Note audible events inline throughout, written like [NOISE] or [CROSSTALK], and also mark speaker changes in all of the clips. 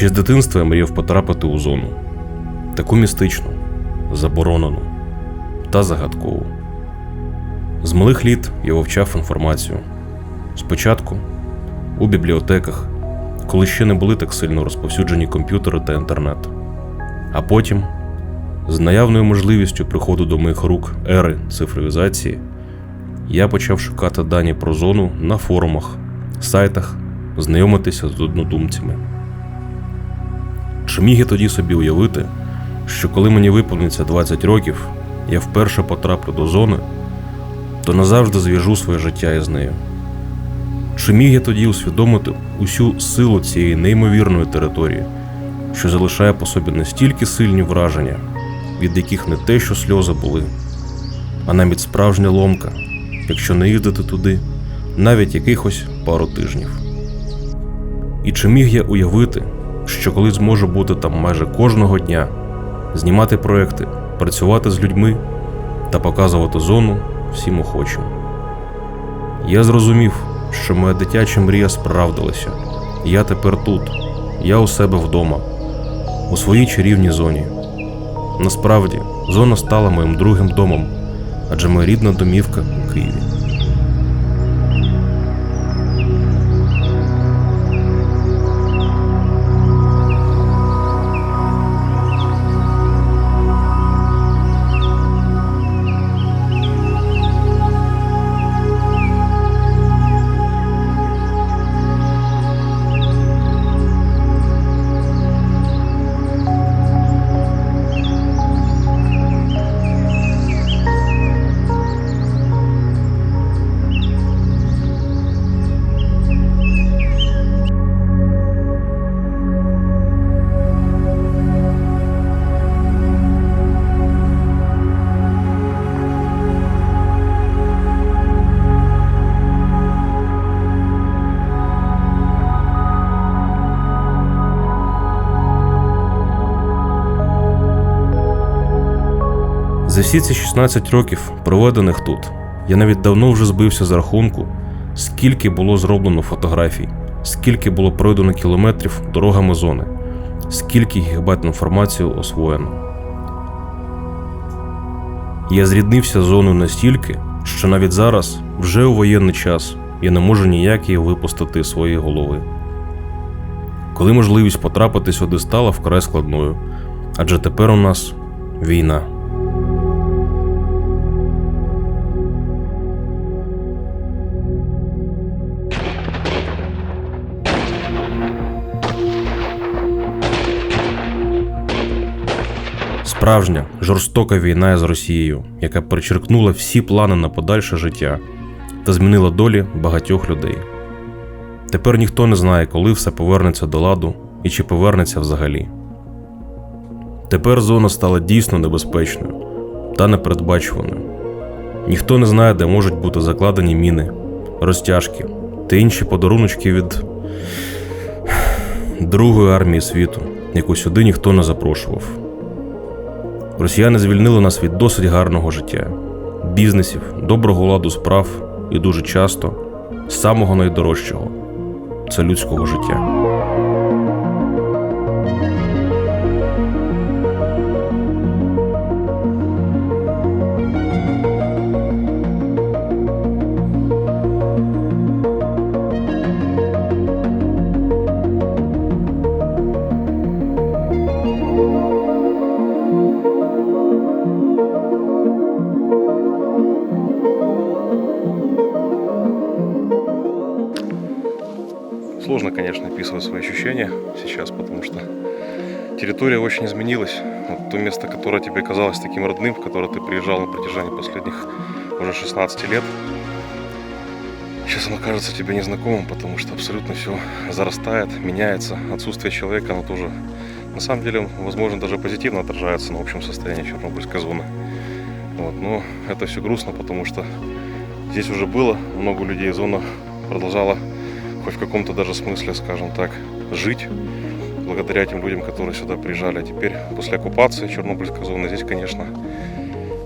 Speaker 1: Ще з дитинства я мріяв потрапити у зону. Таку містичну, заборонену та загадкову. З малих літ я вивчав інформацію. Спочатку у бібліотеках, коли ще не були так сильно розповсюджені комп'ютери та інтернет. А потім, з наявною можливістю приходу до моїх рук ери цифровізації, я почав шукати дані про зону на форумах, сайтах, знайомитися з однодумцями. Чи міг я тоді собі уявити, що коли мені виповниться 20 років, я вперше потраплю до зони, то назавжди зв'яжу своє життя із нею. Чи міг я тоді усвідомити усю силу цієї неймовірної території, що залишає по собі настільки сильні враження, від яких не те, що сльози були, а навіть справжня ломка, якщо не їздити туди навіть якихось пару тижнів. І чи міг я уявити, що колись зможу бути там майже кожного дня, знімати проекти, працювати з людьми та показувати зону всім охочим. Я зрозумів, що моя дитяча мрія справдилася. Я тепер тут, я у себе вдома, у своїй чарівній зоні. Насправді, зона стала моїм другим домом, адже моя рідна домівка у Києві. За всі ці 16 років, проведених тут, я навіть давно вже збився з рахунку, скільки було зроблено фотографій, скільки було пройдено кілометрів дорогами зони, скільки гігабайт інформації освоєно. Я зріднився з зоною настільки, що навіть зараз, вже у воєнний час, я не можу ніяк її випустити з своєї голови. Коли можливість потрапити сюди стала вкрай складною, адже тепер у нас війна. Справжня жорстока війна з Росією, яка перечеркнула всі плани на подальше життя та змінила долі багатьох людей. Тепер ніхто не знає, коли все повернеться до ладу і чи повернеться взагалі. Тепер зона стала дійсно небезпечною та непередбачуваною. Ніхто не знає, де можуть бути закладені міни, розтяжки та інші подаруночки від [SIGHS] Другої армії світу, яку сюди ніхто не запрошував. Росіяни звільнили нас від досить гарного життя, бізнесів, доброго ладу справ і дуже часто самого найдорожчого це людського життя.
Speaker 2: Территория очень изменилась. Вот то место, которое тебе казалось таким родным, в которое ты приезжал на протяжении последних уже 16 лет, сейчас оно кажется тебе незнакомым, потому что абсолютно все зарастает, меняется. Отсутствие человека, оно тоже, на самом деле, возможно, даже позитивно отражается на общем состоянии Чернобыльской зоны. Вот. Но это все грустно, потому что здесь уже было много людей, зона продолжала хоть в каком-то даже смысле, скажем так, жить благодаря тем людям, которые сюда приезжали. А теперь, после оккупации Чернобыльской зоны, здесь, конечно,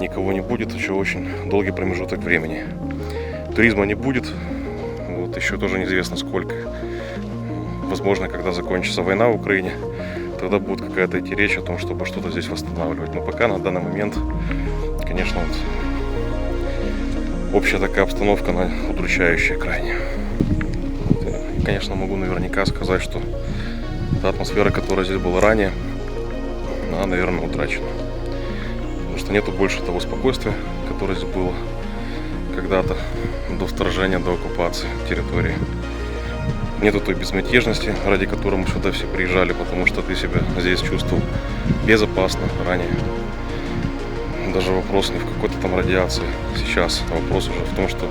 Speaker 2: никого не будет еще очень долгий промежуток времени. Туризма не будет, вот еще тоже неизвестно сколько. возможно, когда закончится война в Украине, тогда будет какая-то идти речь о том, чтобы что-то здесь восстанавливать. Но пока на данный момент, конечно, вот общая такая обстановка, она удручающая крайне. Конечно, могу наверняка сказать, что та атмосфера, которая здесь была ранее, она, наверное, утрачена. Потому что нету больше того спокойствия, которое здесь было когда-то до вторжения, до оккупации территории. Нету той безмятежности, ради которой мы сюда все приезжали, потому что ты себя здесь чувствовал безопасно ранее. Даже вопрос не в какой-то там радиации сейчас, а вопрос уже в том, что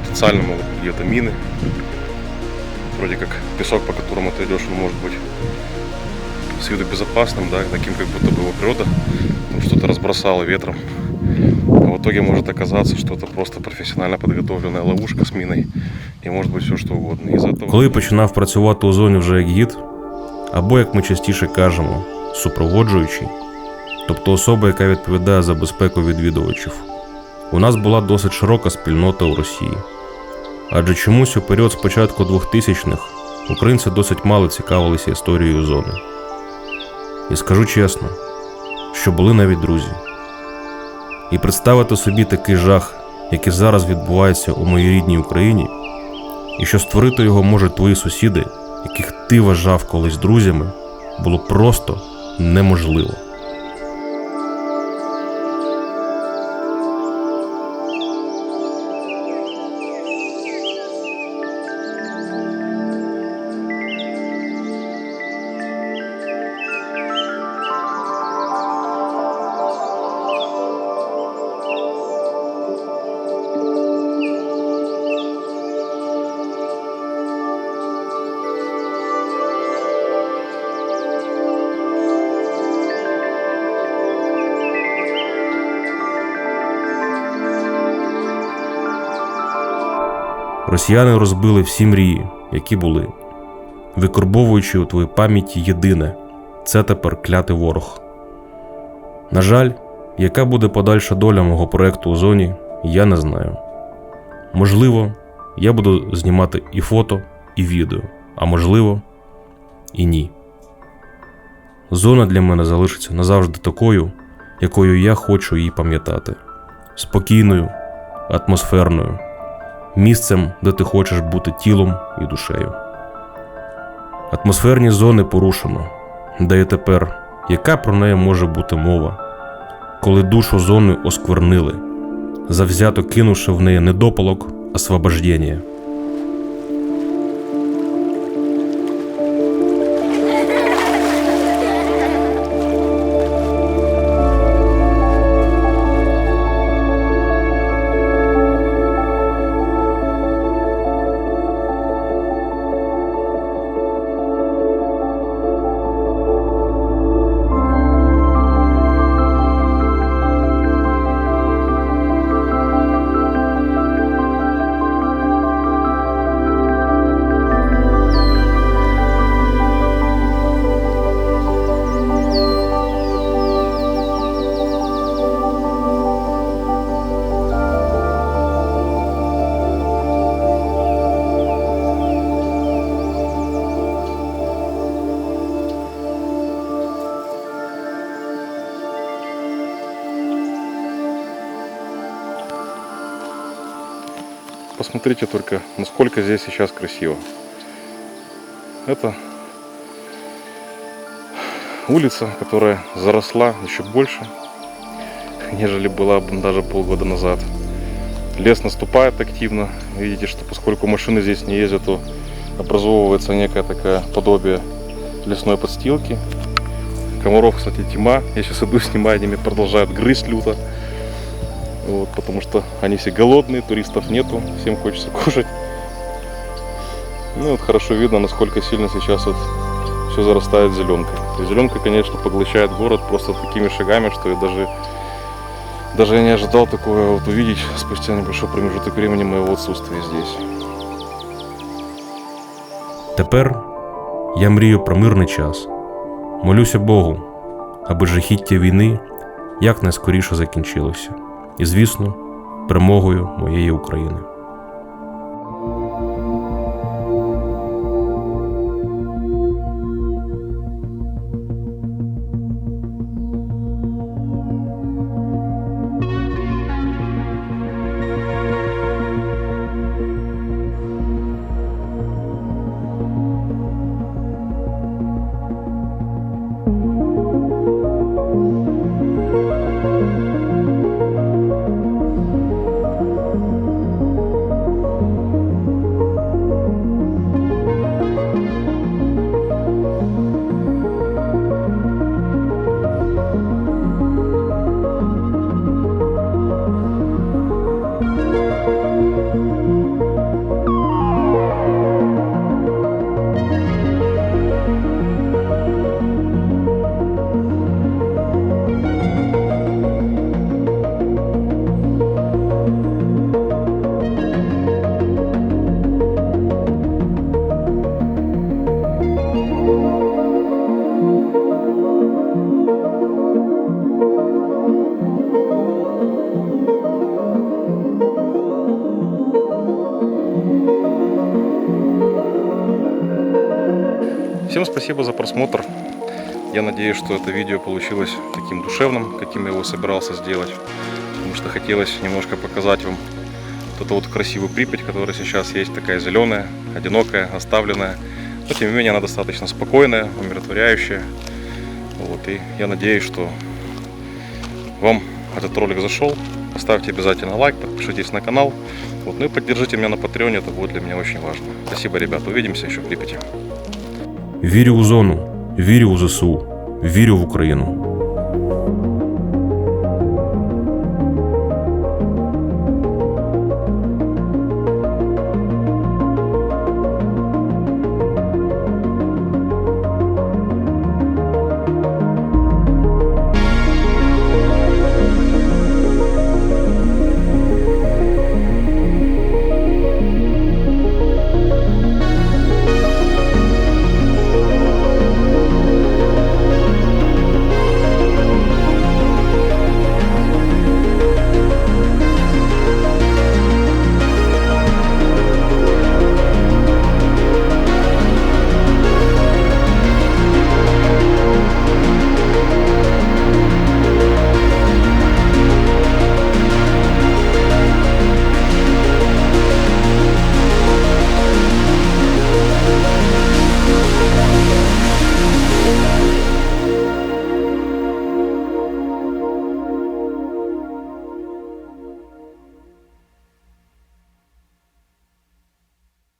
Speaker 2: потенциально могут быть где-то мины. Вроде как песок, по которому ты идешь, он может быть с виду безопасным, да, таким как будто бы его природа там что-то разбросала ветром. А в итоге может оказаться, что это просто профессионально подготовленная ловушка с миной. И может быть все что угодно. Из этого...
Speaker 1: Коли починав працювати у зоні вже як гід, або як ми частіше кажемо, супроводжуючий, тобто особа, яка відповідає за безпеку відвідувачів, у нас була досить широка спільнота у Росії. Адже чомусь у період з початку 2000-х українці досить мало цікавилися історією зони. І скажу чесно, що були навіть друзі. І представити собі такий жах, який зараз відбувається у моїй рідній Україні, і що створити його можуть твої сусіди, яких ти вважав колись друзями, було просто неможливо. Росіяни розбили всі мрії, які були, викорбовуючи у твоїй пам'яті єдине це тепер клятий ворог. На жаль, яка буде подальша доля мого проекту у зоні, я не знаю. Можливо, я буду знімати і фото, і відео, а можливо, і ні. Зона для мене залишиться назавжди такою, якою я хочу її пам'ятати: спокійною, атмосферною місцем, де ти хочеш бути тілом і душею. Атмосферні зони порушено, де і тепер, яка про неї може бути мова, коли душу зони осквернили, завзято кинувши в неї недопалок, освобождення.
Speaker 2: Посмотрите только, насколько здесь сейчас красиво. Это улица, которая заросла еще больше, нежели была даже полгода назад. Лес наступает активно. Видите, что поскольку машины здесь не ездят, то образовывается некая такая подобие лесной подстилки. Комаров, кстати, тьма. Я сейчас иду, [LAUGHS] снимаю, они продолжают грызть люто. Вот, потому что они все голодные, туристов нету, всем хочется [LAUGHS] кушать. Ну вот хорошо видно, насколько сильно сейчас вот все зарастает зеленкой. Зеленка, конечно, поглощает город просто такими шагами, что я даже, даже не ожидал такое вот увидеть спустя небольшой промежуток времени моего отсутствия здесь.
Speaker 1: Тепер я мрію про мирний час. Молюся Богу, аби жахіття війни якнайскоріше закінчилося. І, звісно, перемогою моєї України.
Speaker 2: Спасибо за просмотр. Я надеюсь, что это видео получилось таким душевным, каким я его собирался сделать. Потому что хотелось немножко показать вам вот эту вот красивую Припять, которая сейчас есть, такая зеленая, одинокая, оставленная. Но тем не менее она достаточно спокойная, умиротворяющая. Вот, и я надеюсь, что вам этот ролик зашел. Ставьте обязательно лайк, подпишитесь на канал. Вот, ну и поддержите меня на Патреоне, это будет для меня очень важно. Спасибо, ребят, увидимся еще в Припяти.
Speaker 1: Вірю у зону, вірю у ЗСУ, вірю в Україну.